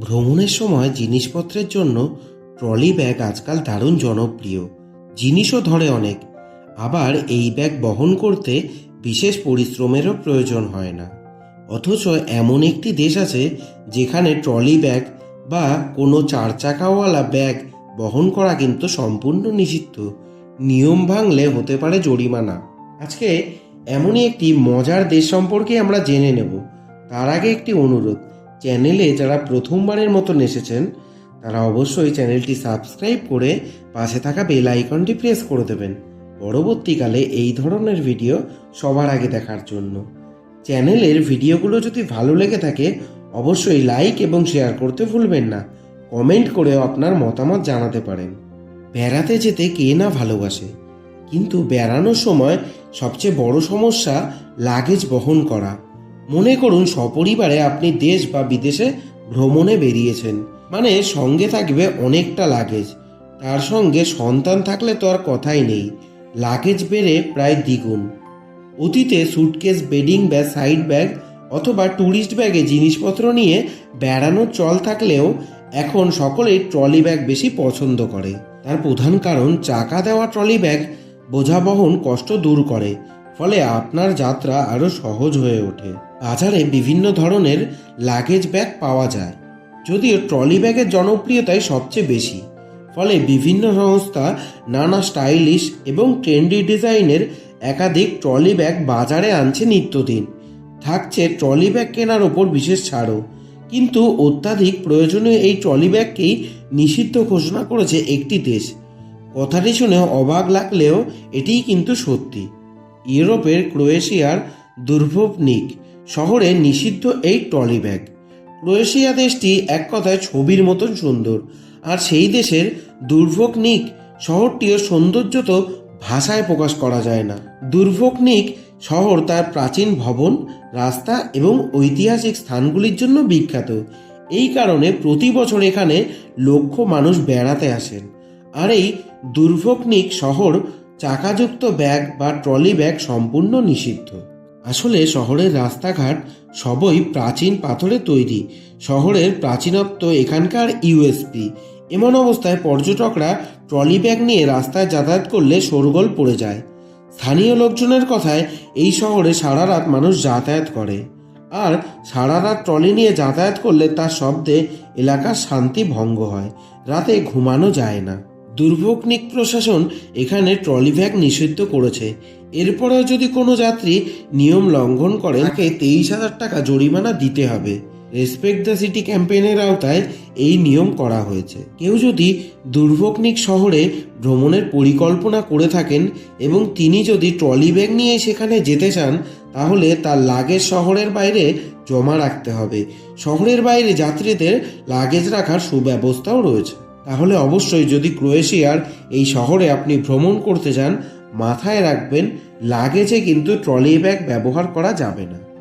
ভ্রমণের সময় জিনিসপত্রের জন্য ট্রলি ব্যাগ আজকাল দারুণ জনপ্রিয়। জিনিসও ধরে অনেক। আবার এই ব্যাগ বহন করতে বিশেষ পরিশ্রমেরও প্রয়োজন হয় না। অথচ এমন একটি দেশ আছে যেখানে ট্রলি ব্যাগ বা কোনো চার চাকাওয়ালা ব্যাগ বহন করা কিন্তু সম্পূর্ণ নিষিদ্ধ। নিয়ম ভাঙলে হতে পারে জরিমানা। আজকে এমনই একটি মজার দেশ সম্পর্কে আমরা জেনে নেব। তার আগে একটি অনুরোধ। চ্যানেলে যারা প্রথমবারের মতন এসেছেন, তারা অবশ্যই চ্যানেলটি সাবস্ক্রাইব করে পাশে থাকা বেল আইকনটি প্রেস করে দেবেন। পরবর্তীকালে এই ধরনের ভিডিও সবার আগে দেখার জন্য। চ্যানেলের ভিডিওগুলো যদি ভালো লেগে থাকে, অবশ্যই লাইক এবং শেয়ার করতে ভুলবেন না। কমেন্ট করেও আপনার মতামত জানাতে পারেন। বেড়াতে যেতে কে না ভালোবাসে? কিন্তু বেড়ানোর সময় সবচেয়ে বড় সমস্যা লাগেজ বহন করা। মনে করুন, সপরিবারে আপনি দেশ বা বিদেশে ভ্রমণে বেরিয়েছেন। মানে সঙ্গে থাকবে অনেকটা লাগেজ তার সঙ্গে সন্তান থাকলে তো আর কথাই নেই। লাগেজ বেড়ে প্রায় দ্বিগুণ। অতীতে suitcase bedding bag side bag অথবা ট্যুরিস্ট ব্যাগে জিনিসপত্র নিয়ে বেড়ানোর চল থাকলেও এখন সকলেই ট্রলি ব্যাগ বেশি পছন্দ করে। তার প্রধান কারণ, চাকা দেওয়া ট্রলি ব্যাগ বোঝা বহন কষ্ট দূর করে। ফলে আপনার যাত্রা আরও সহজ হয়ে ওঠে। বাজারে বিভিন্ন ধরনের লাগেজ ব্যাগ পাওয়া যায়। যদিও ট্রলি ব্যাগের জনপ্রিয়তাই সবচেয়ে বেশি। ফলে বিভিন্ন সংস্থা নানা স্টাইলিশ এবং ট্রেন্ডি ডিজাইনের একাধিক ট্রলি ব্যাগ বাজারে আনছে নিত্যদিন। থাকছে ট্রলি ব্যাগ কেনার ওপর বিশেষ ছাড়ও। কিন্তু অত্যাধিক প্রয়োজনীয় এই ট্রলি ব্যাগকেই নিষিদ্ধ ঘোষণা করেছে একটি দেশ। কথাটি শুনে অবাক লাগলেও এটিই কিন্তু সত্যি। ইউরোপের ক্রোয়েশিয়ার দুর্ভবনিক শহরে নিষিদ্ধ এই ট্রলি ব্যাগ। ক্রোয়েশিয়া দেশটি এক কথায় ছবির মতন সুন্দর, আর সেই দেশের দুর্ভোগনিক শহরটির সৌন্দর্য তো ভাষায় প্রকাশ করা যায় না। দুর্ভোগনিক শহর তার প্রাচীন ভবন, রাস্তা এবং ঐতিহাসিক স্থানগুলির জন্য বিখ্যাত। এই কারণে প্রতি বছর এখানে লক্ষ মানুষ বেড়াতে আসেন। আর এই দুর্ভোগনিক শহর চাকাযুক্ত ব্যাগ বা ট্রলি ব্যাগ সম্পূর্ণ নিষিদ্ধ। আসলে শহরের রাস্তাঘাট সবই প্রাচীন পাথরে তৈরি। শহরের প্রাচীনত্ব এখানকার ইউএসপি এমন অবস্থায় পর্যটকরা ট্রলি ব্যাগ নিয়ে রাস্তায় যাতায়াত করলে শোরগোল পড়ে যায়। স্থানীয় লোকজনের কথায় এই শহরে সারা রাত মানুষ যাতায়াত করে। আর সারা রাত ট্রলি নিয়ে যাতায়াত করলে তার শব্দে এলাকার শান্তি ভঙ্গ হয়। রাতে ঘুমানো যায় না। দুর্ভোগনিক প্রশাসন এখানে ট্রলি ব্যাগ নিষিদ্ধ করেছে। এরপরেও যদি কোনো যাত্রী নিয়ম লঙ্ঘন করে, তাকে তেইশ হাজার টাকা জরিমানা দিতে হবে। রেসপেক্ট দ্য সিটি ক্যাম্পেইনের আওতায় এই নিয়ম করা হয়েছে। কেউ যদি দুর্ভোগনিক শহরে ভ্রমণের পরিকল্পনা করে থাকেন এবং তিনি যদি ট্রলি ব্যাগ নিয়ে সেখানে যেতে চান, তাহলে তার লাগেজ শহরের বাইরে জমা রাখতে হবে। শহরের বাইরে যাত্রীদের লাগেজ রাখার সুব্যবস্থাও রয়েছে। তাহলে অবশ্যই যদি ক্রোয়েশিয়ার এই শহরে আপনি ভ্রমণ করতে যান মাথায় রাখবেন, লাগেজে কিন্তু ট্রলি ব্যাগ ব্যবহার করা যাবে না।